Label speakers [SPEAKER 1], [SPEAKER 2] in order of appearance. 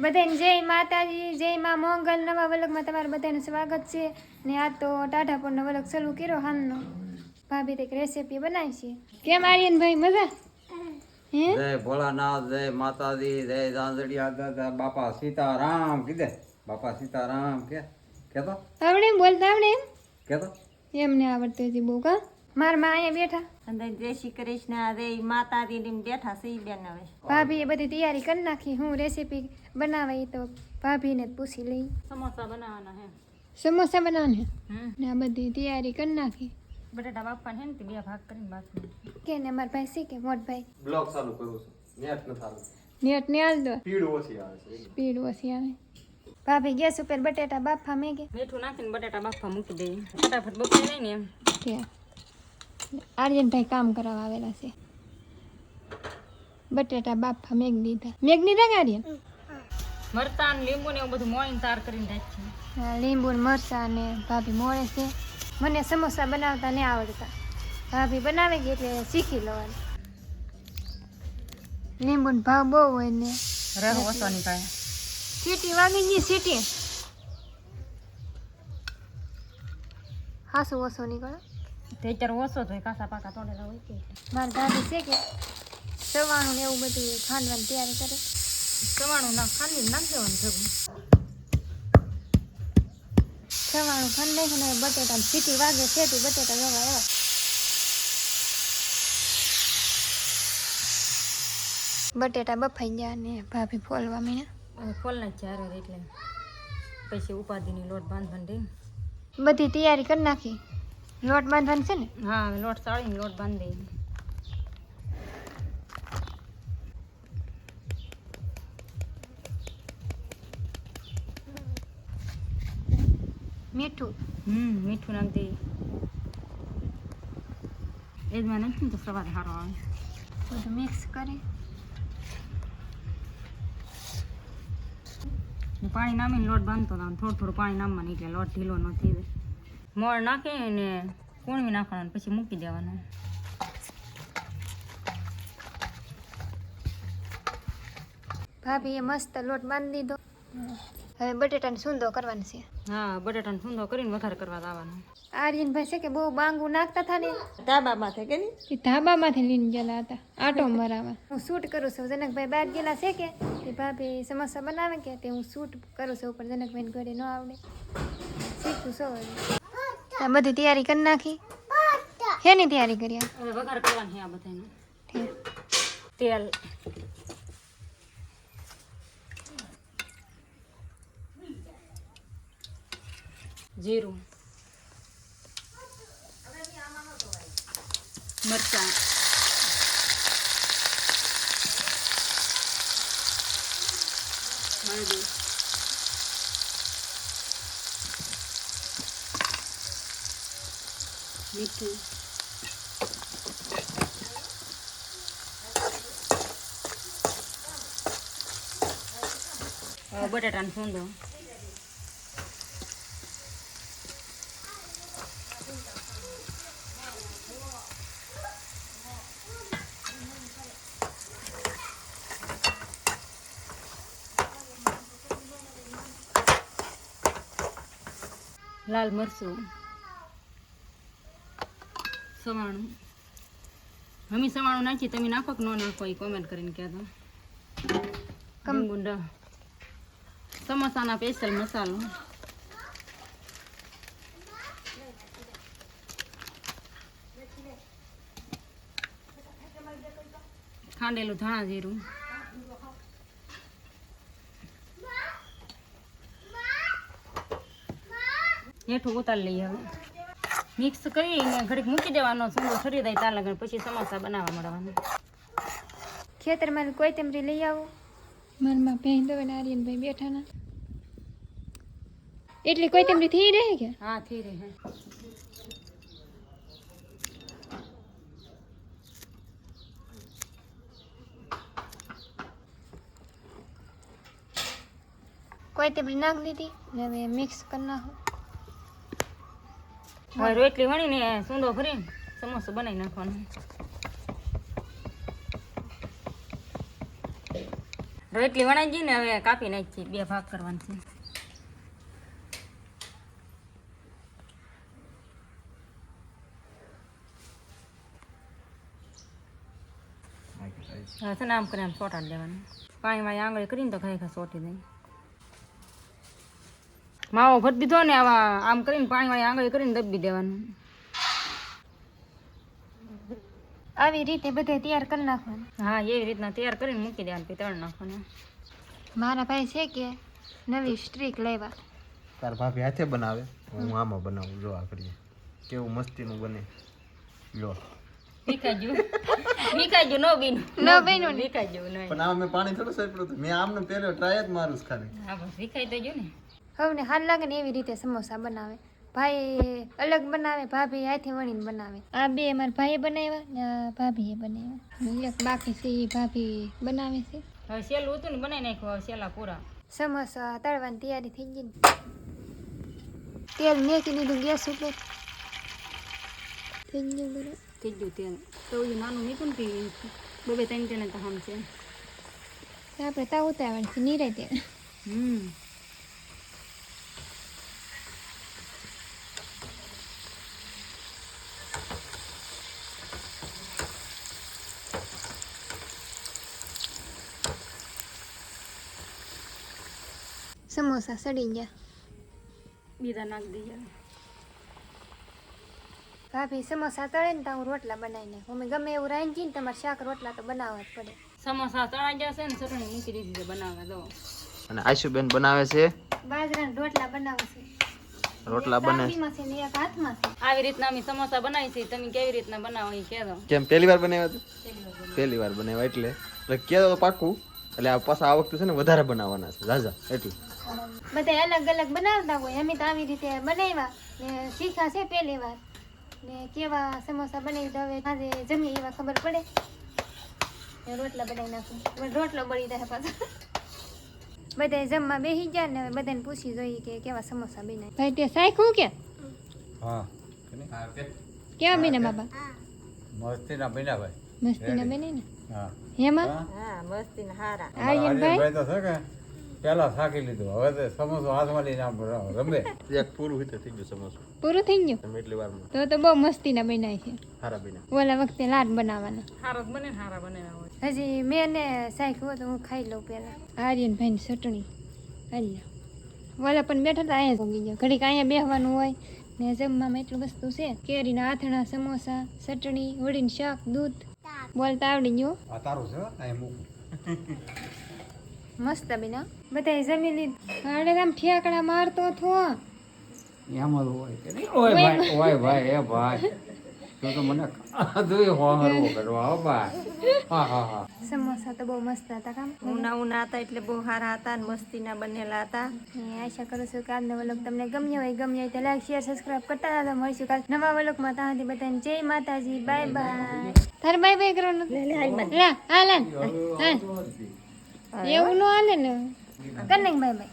[SPEAKER 1] બધાને જય માતાજી જય મા મોંગલ નવા વલગમાં તમારું બધાનું સ્વાગત છે. ને આ તો ટાઢાપુરનો વલગ ચાલુ કર્યો હાલનો. ભાભી તે રેસીપી બનાવી છે. કેમ આર્યનભાઈ મજા? હે?
[SPEAKER 2] જય ભોળાનાથ જય માતાજી જય જાંજડિયા દાદા બાપા સીતારામ કીધે? બાપા સીતારામ કે કેતો?
[SPEAKER 1] આવડે બોલતા આવડે એમ?
[SPEAKER 2] કેતો?
[SPEAKER 1] એમને આવડતું હતી બહુ કા? મારા માં અહીંયા બેઠા.
[SPEAKER 3] અને જય શ્રી કૃષ્ણ રે માતાજી ને બેઠા છે ઈ બેન હવે.
[SPEAKER 1] ભાભીએ બધી તૈયારી કરી નાખી હું રેસીપી બનાવી તો ભાભીને પૂછી લઈ.
[SPEAKER 3] સમોસા બનાવવાના હે.
[SPEAKER 1] સમોસા
[SPEAKER 3] બનાવવાના
[SPEAKER 1] ને આ બધી તૈયારી કરી નાખી.
[SPEAKER 3] બટાટા બાફા હે ને બે ભાગ કરીને બાકી
[SPEAKER 1] કે ને મારા ભાઈ શીખે મોટ ભાઈ.
[SPEAKER 2] બ્લોગ ચાલુ કરું છું. નેટ ન ચાલુ
[SPEAKER 1] નેટ ને હાલ દો
[SPEAKER 2] સ્પીડ ઓછી આવે છે
[SPEAKER 1] સ્પીડ ઓછી આવે. ભાભી ગેસ ઉપર બટેટા બાફા મેગે.
[SPEAKER 3] મીઠું નાખીને બટાટા બાફા મૂકી દઈએ ફટાફટ બફાઈ જાય ને એમ.
[SPEAKER 1] કે? આર્યનભાઈ કામ કરાવવા આવેલા છે. બટેટા બાફા મેગ દીધા. મેગ દીધા કે આર્યન?
[SPEAKER 3] મરચાં ને લીંબુ ને એવું બધું મોઈન તાર કરીને રાખીએ
[SPEAKER 1] હા, લીંબુ ને મરચા ને ભાભી મોળે છે. મને સમોસા બનાવતા નહીં આવડતા. ભાભી બનાવે કે એટલે શીખી લેવાનું. લીંબુ ને ભાવ બહુ હોય ને.
[SPEAKER 3] રહ ઓછો નીકળે
[SPEAKER 1] સીટી વાગી ગઈ સીટી. હાસું ઓછો નીકળે
[SPEAKER 3] તે અત્યારે ઓછો તો કાસા પાકા તોડેલા હોય કે
[SPEAKER 1] મારા દાદી છે કે સવાણું ને એવું બધું ખાંડવાની તૈયારી કરે.
[SPEAKER 3] સવાણું ના ખાંડી નાખ દેવાનું ભેગું.
[SPEAKER 1] સવાણું ખાંડ નાખે ને બટેટા સીટી વાગે છે તું બટેટા જવા એવા બટેટા બફાઈ ગયા ને ભાભી ફોલવા
[SPEAKER 3] મીને ફોલના નાખ એટલે. પછી ઉપાધિની લોટ બાંધવાની
[SPEAKER 1] બધી તૈયારી કરી નાખી. લોટ બાંધવાનું છે ને?
[SPEAKER 3] હા લોટ સાળીને લોટ બાંધી દઈએ.
[SPEAKER 1] મીઠું?
[SPEAKER 3] હમ મીઠું નાખી દઈએ. એ જ માં નાખીને તો સવાર સારો આવે.
[SPEAKER 1] બધું મિક્સ કરી.
[SPEAKER 3] પાણી નામીને લોટ બાંધતો હતો થોડું થોડું પાણી નામવાનું એટલે લોટ ઢીલો ન થઈ જાય. મોળ નાખી ને કૂણવી નાખવાનું પછી મૂકી દેવાનું.
[SPEAKER 1] ભાભીએ મસ્ત લોટ બાંધી દીધો. હવે બટેટાને સૂંદો કરવાનો છે.
[SPEAKER 3] હા બટાટાનો સૂંદો કરીને વધારે કરવા આવવાનું
[SPEAKER 1] આર્યનભાઈ છે કે બહુ બાંગુ નાખતા હતા ને?
[SPEAKER 3] ધાબા માથે કે નહીં?
[SPEAKER 1] એ ધાબામાંથી લઈને ગયેલા હતા આટો મરાવા. હું શૂટ કરું છું. જનકભાઈ બહાર ગયેલા છે કે? તે ભાભી સમોસા બનાવે કે તે હું શૂટ કરું છું ઉપર જનકભાઈને ઘરે ન આવડે. શીખું છું આ બધી તૈયારી કરી નાખી. શેની તૈયારી કરી આ?
[SPEAKER 3] હવે વઘાર કરવાનું છે આ બધાનું
[SPEAKER 1] ઠીક.
[SPEAKER 3] તેલ. જીરું. મરચાં. હળદી મીઠું હવે બટાટાનો સૂંદો લાલ મરચું સવાણું. મમ્મી સવાણું નાખી તમે નાખો કે ન નાખો એ કોમેન્ટ કરીને કહેતો ગુંડા સમોસાના સ્પેશિયલ મસાલો. ખાંડેલું ધાણા જીરું. હેઠું ઉતારી લઈએ હવે. મિક્સ કરીને ઘડીક મૂકી દેવાનો સૂંદો ઠરી જાય ત્યાં લગન પછી સમોસા બનાવવા મળવાનું.
[SPEAKER 1] ખેતરમાં કોઈ તેમરી લઈ આવો? મનમાં પહેરી દો ને આર્યનભાઈ બેઠા ના. એટલી કોઈ તેમરી થઈ રહે કે?
[SPEAKER 3] હા થઈ રહે.
[SPEAKER 1] કોઈ તેમરી નાખ દીધી ને હવે મિક્સ કરી નાખો.
[SPEAKER 3] હવે રોટલી વણીને સૂંદો ભરીને સમોસો બનાવી નાખવાનો. રોટલી વણાઈ ગઈ ને હવે કાપી નાખી બે ભાગ કરવાની છે. હા છે ને આમ કરીને આમ સોટાડી દેવાનું પાણીમાં આંગળી કરીને તો ખરેખર સોટી દઈ માવો ભરી દીધો ને આવા આમ કરીને પાણી વાળી આંગળી કરીને દબી દેવાનું.
[SPEAKER 1] આવી રીતે બધે તૈયાર કરી નાખવાનું.
[SPEAKER 3] હા એવી રીતના તૈયાર કરીને મૂકી દેવાનું પછી તળ નાખવાનું.
[SPEAKER 1] મારા ભાઈ છે કે નવી સ્ટ્રીક લેવા.
[SPEAKER 4] તાર ભાભી હાથે બનાવે? હું આમાં બનાવું જો આ કરીએ. કેવું મસ્તીનું બને. લો
[SPEAKER 3] વિખાઈ ગયું નો બીનું.
[SPEAKER 1] ન બન્યું ને.
[SPEAKER 3] વિખાઈ ગયું નહીં
[SPEAKER 4] પણ આમાં મેં પાણી થોડું સાંપડ્યું હતું. મેં આમને પહેલો ટ્રાય જ મારું ખાલી.
[SPEAKER 3] હા બસ વિખાઈ દેજો ને.
[SPEAKER 1] હવે હાર લાગે ને એવી રીતે સમોસા બનાવે. ભાઈ અલગ બનાવે ભાભી હાથે વણીને બનાવે. આ બે મારા ભાઈએ બનાવ્યા ને ભાભીએ બનાવ્યા. બાકી છે એ ભાભી બનાવે છે.
[SPEAKER 3] હવે સેલું હતું ને બનાવી નાખ્યું હવે સેલા પૂરા.
[SPEAKER 1] સમોસા તળવાની તૈયારી થઈ ગઈ તેલ મેકી દીધું ગેસ ઉપર. થઈ ગયું બરાબર
[SPEAKER 3] થઈ ગયું તેલ. તો એ નાનું મૂક્યું ને બબે ત્રણ ત્રણ તો છે
[SPEAKER 1] આપણે તાવ ઉતારવાની છે નીરે તેલ.
[SPEAKER 3] હમ.
[SPEAKER 1] સમોસા સડી ગયા
[SPEAKER 3] બીજા નાખી દઈએ
[SPEAKER 1] ભાભી સમોસા તળે ને તો હું રોટલા બનાવીને હું ગમે એવું રાંધી ને તમારે શાક રોટલા તો બનાવવા જ પડે
[SPEAKER 3] સમોસા તળાઈ જશે ને ચટણી મૂકી દીધી છે બનાવવા દો
[SPEAKER 4] અને આશુબેન બનાવે છે
[SPEAKER 1] બાજરાના રોટલા બનાવે છે
[SPEAKER 4] રોટલા બને
[SPEAKER 1] તાપીમાં છે ને એક હાથમાં છે
[SPEAKER 3] આવી રીતના અમે સમોસા બનાવી છે તમે કેવી રીતના બનાવો એ
[SPEAKER 4] કેમ પહેલી વાર બનાવ્યા પહેલી વાર બનાવ્યા એટલે એટલે કહેતો પાકું એટલે આ પાછા આ વખતે છે ને વધારે બનાવવાના છે. ઝાઝા એટલે.
[SPEAKER 1] બધા અલગ અલગ બનાવતા હોય. અમે તો આવી રીતે બનાવ્યા ને શીખા છે પહેલી વાર. ને કેવા સમોસા બનાવી હવે આજે જમીએ એવા ખબર પડે. ને રોટલા બનાવી નાખું. રોટલો બળી જાય પાછો. બધા જમવા બેસી ગયા ને હવે બધાને પૂછી જોઈએ કે કેવા સમોસા બનાવે ભાઈ તે સાયખું કે?
[SPEAKER 2] હા.
[SPEAKER 1] કેવા બને બાબા?
[SPEAKER 2] મસ્તીના બન્યા ભાઈ
[SPEAKER 1] મસ્તીના બને ને? હેમાં?
[SPEAKER 3] હા? મસ્તી ને હારા.
[SPEAKER 2] ભાઈ તો છે કે પેલા થાકી લીધું. હવે તો સમોસો હાથમાં લઈને આમ રમે.
[SPEAKER 4] એક પૂરું હોય થઈ ગયું સમોસું.
[SPEAKER 1] પૂરું થઈ ગયું?
[SPEAKER 4] તમે એટલી વારમાં.
[SPEAKER 1] તો તો બહુ મસ્તીના બનાય છે.
[SPEAKER 4] હારા બન્યા.
[SPEAKER 1] ઓલા વખતે લાડ બનાવવાના.
[SPEAKER 3] હારો બને હારા બને હોય.
[SPEAKER 1] હજી મેં ને સાખ્યું તો હું ખાઈ લઉં પહેલા. આર્યનભાઈની ચટણી. હાલ્યા ઓલા પણ બેઠા હતા અહીંયા ભોગી ગયો. ઘડીક અહીંયા બેહવાનું હોય ને જમવામાં એટલું વસ્તુ છે. કેરીના આથણા સમોસા ચટણી વડીને શાક દૂધ. બોલતા આવડી ગયો
[SPEAKER 2] આ તારું છે આ મૂકું.
[SPEAKER 1] મસ્ત બેના બધાય જમી લીધું. આડે આમ ઠેકડા મારતો થો
[SPEAKER 2] એમ હોય કે નહીં? ઓય ભાઈ ઓય ભાઈ એ ભાઈ. તું તો મને ખાધું હોહરવો કરવા હો ભાઈ હા હા હા.
[SPEAKER 1] સમોસા તો બહુ મસ્ત હતા કામ.
[SPEAKER 3] ઉના ઉના હતા એટલે બહુ સારા હતા ને મસ્તીના બનેલા હતા.
[SPEAKER 1] આશા કરું છું કે આજનો તમને ગમ્યો હોય ગમ્યો હોય તો લાઈક શેર સબસ્ક્રાઇબ કરતા હતા મળીશું કાલ નવા વ્લોગમાં ત્યાં સુધી બધાને જય માતાજી. બાય બાય તારે બાય બાય કરવાનું? લા હાલ હાલ હાલ. એવું ન હાલે ને. કર નાખ બાય બાય